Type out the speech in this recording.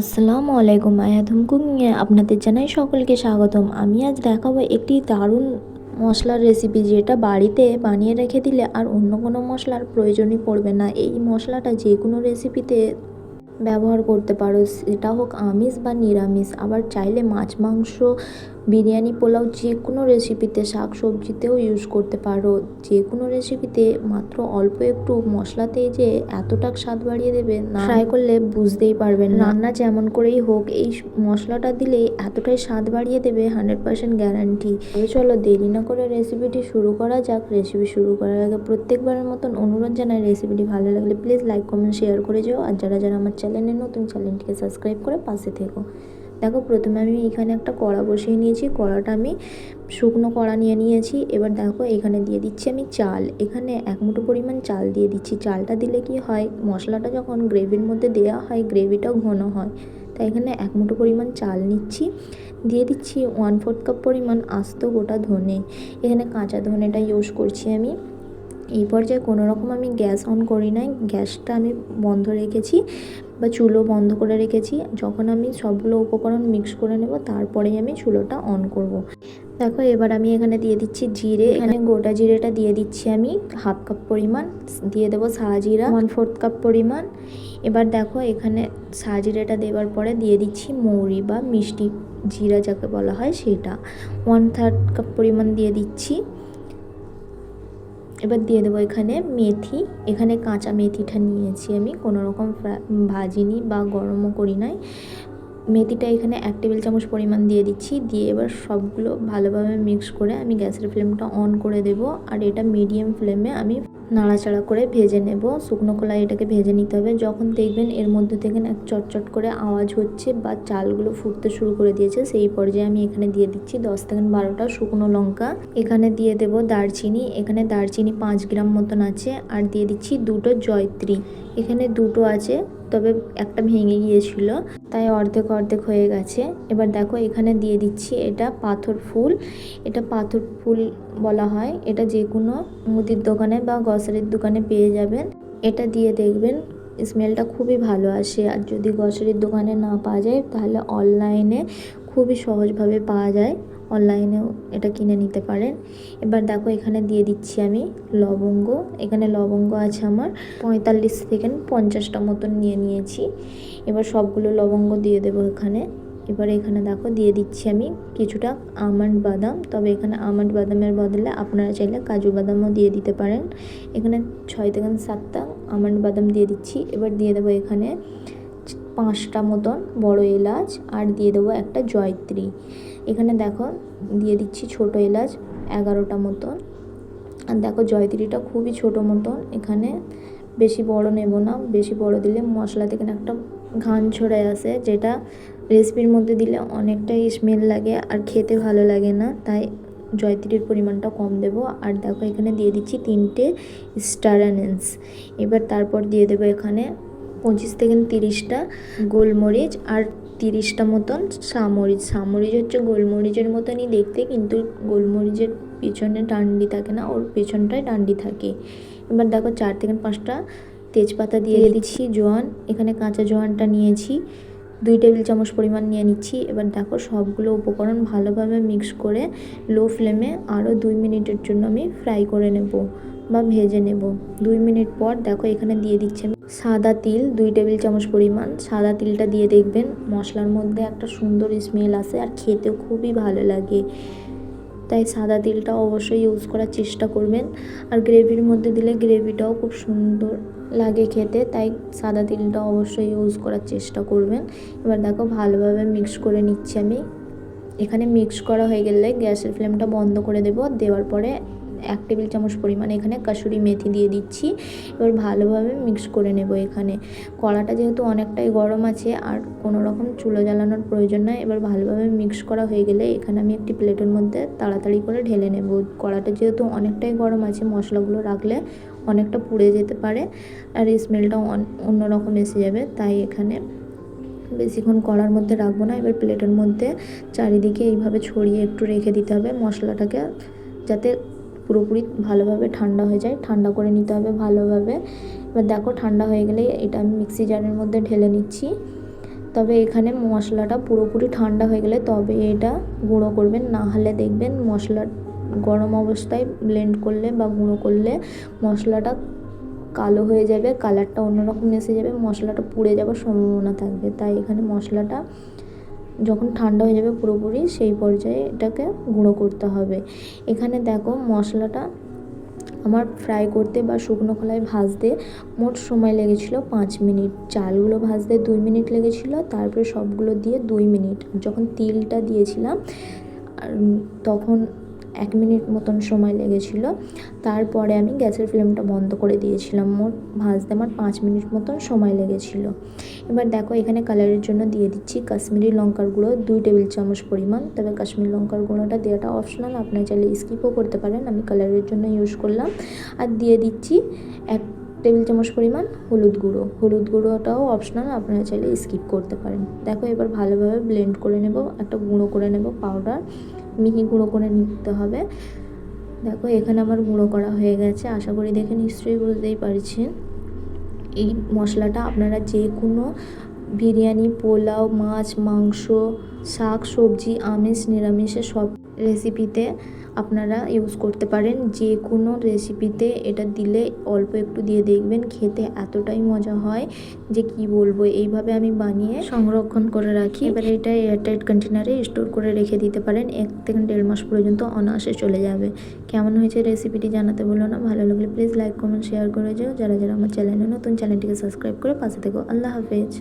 আসসালামু আলাইকুম আয়া কুকিংয়ে আপনাদের জানাই সকলকে স্বাগতম। আমি আজ দেখাবো একটি দারুণ মশলার রেসিপি যেটা বাড়িতে বানিয়ে রেখে দিলে আর অন্য কোনো মশলার প্রয়োজনই পড়বে না। এই মশলাটা যে কোনো রেসিপিতে ব্যবহার করতে পারো। সেটা হোক আমিষ বা নিরামিষ। আবার চাইলে মাছ, মাংস বিরিয়ানি পোলাও যে কোনো রেসিপিতে শাক সবজিতেও ইউজ করতে পারো। যে কোনো রেসিপিতে মাত্র অল্প একটু মশলাতেই যে এতটা স্বাদ বাড়িয়ে দেবে না ট্রাই করলে বুঝতেই পারবেন না। রান্না যেমন করেই হোক এই মশলাটা দিলে এতটাই স্বাদ বাড়িয়ে দেবে হান্ড্রেড পার্সেন্ট গ্যারান্টি চলো দেরি না করে রেসিপিটি শুরু করা যাক। রেসিপি শুরু করার আগে প্রত্যেকবারের মতন অনুরোধ জানাই রেসিপিটি ভালো লাগলে প্লিজ লাইক কমেন্ট শেয়ার করে যেও। আর যারা যারা আমার চ্যানেলে নতুন চ্যানেলটিকে সাবস্ক্রাইব করে পাশে থেকো। দেখো প্রথমে আমি এখানে একটা কড়া বসিয়ে নিয়েছি, কড়াটা আমি শুকনো কড়া নিয়ে নিয়েছি। এবার দেখো এখানে দিয়ে দিচ্ছি আমি চাল। এখানে এক মুঠো পরিমাণ চাল দিয়ে দিচ্ছি। চালটা দিলে কি হয়, মশলাটা যখন গ্রেভির মধ্যে দেওয়া হয়, গ্রেভিটাও ঘন হয়। তাই এখানে এক মুঠো পরিমাণ চাল নিচ্ছি। দিয়ে দিচ্ছি ওয়ান ফোর্থ কাপ পরিমাণ আস্ত গোটা ধনে। এখানে কাঁচা ধনেটা ইউজ করছি আমি। এই পর্যায়ে কোনো রকম আমি গ্যাস অন করি নাই। গ্যাসটা আমি বন্ধ রেখেছি। বা চুলো বন্ধ করে রেখেছি। যখন আমি সবগুলো উপকরণ মিক্স করে নেব, তারপরেই আমি চুলোটা অন করব। দেখো, এবার আমি এখানে দিয়ে দিচ্ছি জিরে। এখানে গোটা জিরেটা দিয়ে দিচ্ছি আমি হাফ কাপ পরিমাণ। দিয়ে দেবো সাজিরা ওয়ান ফোর্থ কাপ পরিমাণ। এবার দেখো, এখানে সাজিরাটা দেওয়ার পরে দিয়ে দিচ্ছি মৌরি বা মিষ্টি জিরা, যাকে বলা হয় সেটা। ওয়ান থার্ড কাপ পরিমাণ দিয়ে দিচ্ছি। এবার দিয়ে দেবো এখানে মেথি। এখানে কাঁচা মেথিটা নিয়েছি আমি। কোনো রকম ভাজিনি বা গরমও করি নাই। মেথিটা এখানে এক টেবিল চামচ পরিমাণ দিয়ে দিচ্ছি। দিয়ে এবার সবগুলো ভালোভাবে মিক্স করে আমি গ্যাসের ফ্লেমটা অন করে দেব। আর এটা মিডিয়াম ফ্লেমে আমি নাড়াচাড়া করে ভেজে নেব। শুকনো কলাই এটাকে ভেজে নিতে হবে। যখন দেখবেন এর মধ্যে থেকে এক চটচট করে আওয়াজ হচ্ছে বা চালগুলো ফুটতে শুরু করে দিয়েছে, সেই পর্যায়ে আমি এখানে দিয়ে দিচ্ছি দশ থেকে বারোটা শুকনো লঙ্কা। এখানে দিয়ে দেব দারচিনি। এখানে দারচিনি পাঁচ গ্রাম মতন আছে। আর দিয়ে দিচ্ছি দুটো জয়ত্রী। এখানে দুটো আছে তবে একটা ভেঙে গিয়েছিল, তাই অর্ধেক অর্ধেক হয়ে গেছে। এবার দেখো এখানে দিয়ে দিচ্ছি এটা পাথর ফুল। এটা পাথর ফুল বলা হয়। এটা যে কোনো মুদির দোকানে বা গ্রসারির দোকানে পেয়ে যাবেন। এটা দিয়ে দেখবেন স্মেলটা খুবই ভালো আসে। আর যদি গ্রসারির দোকানে না পাওয়া যায়, তাহলে অনলাইনে খুবই সহজভাবে পাওয়া যায়। অনলাইনেও এটা কিনে নিতে পারেন। এবার দেখো এখানে দিয়ে দিচ্ছি আমি লবঙ্গ। এখানে লবঙ্গ আছে আমার পঁয়তাল্লিশ থেকে পঞ্চাশটা মতন নিয়ে নিয়েছি। এবার সবগুলো লবঙ্গ দিয়ে দেবো এখানে। এবার এখানে দেখো দিয়ে দিচ্ছি আমি কিছুটা আমন্ড বাদাম। তবে এখানে আমন্ড বাদামের বদলে আপনারা চাইলে কাজু বাদামও দিয়ে দিতে পারেন। এখানে ছয় থেকে সাতটা আমন্ড বাদাম দিয়ে দিচ্ছি। এবার দিয়ে দেবো এখানে পাঁচটা মতন বড় এলাচ। আর দিয়ে দেবো একটা জয়ত্রী। এখানে দেখো, দিয়ে দিচ্ছি ছোট এলাচ এগারোটা মতন। আর দেখো, জয়ত্রীটা খুবই ছোট মতন। এখানে বেশি বড় নেব না, বেশি বড় দিলে মশলা থেকে একটা ঘান ছড়ে আসে, যেটা রেসিপির মধ্যে দিলে অনেকটাই স্মেল লাগে আর খেতে ভালো লাগে না। তাই জয়ত্রীর পরিমাণটা কম দেব। আর দেখো, এখানে দিয়ে দিচ্ছি তিনটে স্টার অ্যানেন্স। এবার তারপর দিয়ে দেবো এখানে পঁচিশ থেকে তিরিশটা গোলমরিচ আর তিরিশটা মতন সামরিচ। সামরিচ হচ্ছে গোলমরিচের মতনই দেখতে কিন্তু গোলমরিচের পিছনে ডান্ডি থাকে না ওর পেছনটায় ডান্ডি থাকে। এবার দেখো চার থেকে পাঁচটা তেজপাতা দিয়ে দিচ্ছি জোয়ান। এখানে কাঁচা জোয়ানটা নিয়েছি। দুই টেবিল চামচ পরিমাণ নিয়ে নিচ্ছি। এবার দেখো সবগুলো উপকরণ ভালোভাবে মিক্স করে লো ফ্লেমে আরও দুই মিনিটের জন্য আমি ফ্রাই করে নেব। বা ভেজে নেব। দুই মিনিট পর দেখো এখানে দিয়ে দিচ্ছি আমি সাদা তিল, দুই টেবিল চামচ পরিমাণ। সাদা তিলটা দিয়ে দেখবেন মশলার মধ্যে একটা সুন্দর স্মেল আসে আর খেতেও খুবই ভালো লাগে। তাই সাদা তিলটা অবশ্যই ইউজ করার চেষ্টা করবেন। আর গ্রেভির মধ্যে দিলে গ্রেভিটাও খুব সুন্দর লাগে খেতে, তাই সাদা তিলটা অবশ্যই ইউজ করার চেষ্টা করবেন। এবার দেখো ভালোভাবে মিক্স করে নিচ্ছি আমি। এখানে মিক্স করা হয়ে গেলে গ্যাসের ফ্লেমটা বন্ধ করে দেব। দেওয়ার পরে এক টেবিল চামচ পরিমাণ এখানে কাসুরি মেথি দিয়ে দিচ্ছি। এবার ভালোভাবে মিক্স করে নেব এখানে। কড়াটা যেহেতু অনেকটাই গরম আছে, আর কোনো রকম চুলো জ্বালানোর প্রয়োজন নয় এবার ভালোভাবে মিক্স করা হয়ে গেলে এখানে আমি একটি প্লেটের মধ্যে তাড়াতাড়ি করে ঢেলে নেব। কড়াটা যেহেতু অনেকটাই গরম আছে, মশলাগুলো রাখলে অনেকটা পুড়ে যেতে পারে, আর স্মেলটাও অন্যরকম এসে যাবে। তাই এখানে বেশিক্ষণ কড়ার মধ্যে রাখব না। এবার প্লেটের মধ্যে চারিদিকে এইভাবে ছড়িয়ে একটু রেখে দিতে হবে। মশলাটাকে যাতে পুরোপুরি ভালোভাবে ঠান্ডা হয়ে যায়। ঠান্ডা করে নিতে হবে ভালোভাবে। এবার দেখো ঠান্ডা হয়ে গেলে এটা আমি মিক্সি জারের মধ্যে ঢেলে নিচ্ছি। তবে এখানে মশলাটা পুরোপুরি ঠান্ডা হয়ে গেলে তবে এটা গুঁড়ো করবেন। না হলে দেখবেন মশলা গরম অবস্থায় ব্লেন্ড করলে বা গুঁড়ো করলে মশলাটা কালো হয়ে যাবে কালারটা অন্যরকম এসে যাবে, মশলাটা পুড়ে যাওয়ার সম্ভাবনা থাকবে। তাই এখানে মশলাটা যখন ঠান্ডা হয়ে যাবে পুরোপুরি, সেই পর্যায়ে এটাকে গুঁড়ো করতে হবে। এখানে দেখো মশলাটা আমার ফ্রাই করতে বা শুকনো খোলায় ভাজতে মোট সময় লেগেছিলো পাঁচ মিনিট। চালগুলো ভাজতে দুই মিনিট লেগেছিলো, তারপরে সবগুলো দিয়ে দুই মিনিট। যখন তিলটা দিয়েছিলাম তখন এক মিনিট মতন সময় লেগেছিলো। তারপরে আমি গ্যাসের ফ্লেমটা বন্ধ করে দিয়েছিলাম। মোট ভাজতে আমার পাঁচ মিনিট মতন সময় লেগেছিলো। এবার দেখো এখানে কালারের জন্য দিয়ে দিচ্ছি কাশ্মীরি লঙ্কার গুঁড়ো, দুই টেবিল চামচ পরিমাণ। তবে কাশ্মীরি লঙ্কার গুঁড়োটা দেওয়াটা অপশনাল আপনারা চাইলে স্কিপও করতে পারেন। আমি কালারের জন্য ইউজ করলাম। আর দিয়ে দিচ্ছি এক টেবিল চামচ পরিমাণ হলুদ গুঁড়ো। হলুদ গুঁড়োটাও অপশনাল আপনারা চাইলে স্কিপ করতে পারেন। দেখো এবার ভালোভাবে ব্লেন্ড করে নেব, একটা গুঁড়ো করে নেব পাউডার মিহি গুঁড়ো করে নিতে হবে। দেখো, এখানে আমার গুঁড়ো করা হয়ে গেছে। আশা করি দেখে নিশ্চয়ই বুঝতেই পারছেন। এই মশলাটা আপনারা যে কোনো বিরিয়ানি, পোলাও, মাছ, মাংস, শাক, সবজি, আমিষ, নিরামিষে সব রেসিপিতে আপনারা ইউজ করতে পারেন। যে কোনো রেসিপিতে এটা দিলে অল্প একটু দিয়ে দেখবেন খেতে এতটাই মজা হয় যে কি বলব এইভাবে আমি বানিয়ে সংরক্ষণ করে রাখি। এবার এটা এয়ারটাইট কন্টেনারে স্টোর করে রেখে দিতে পারেন। এক থেকে দেড় মাস পর্যন্ত অনায়াসে চলে যাবে। কেমন হয়েছে রেসিপিটি জানাতে বলো না। ভালো লাগলে প্লিজ লাইক কমেন্ট শেয়ার করে যাও। যারা যারা আমার চ্যানেলে নতুন চ্যানেলটিকে সাবস্ক্রাইব করে পাশে থেকো। আল্লাহ হাফেজ।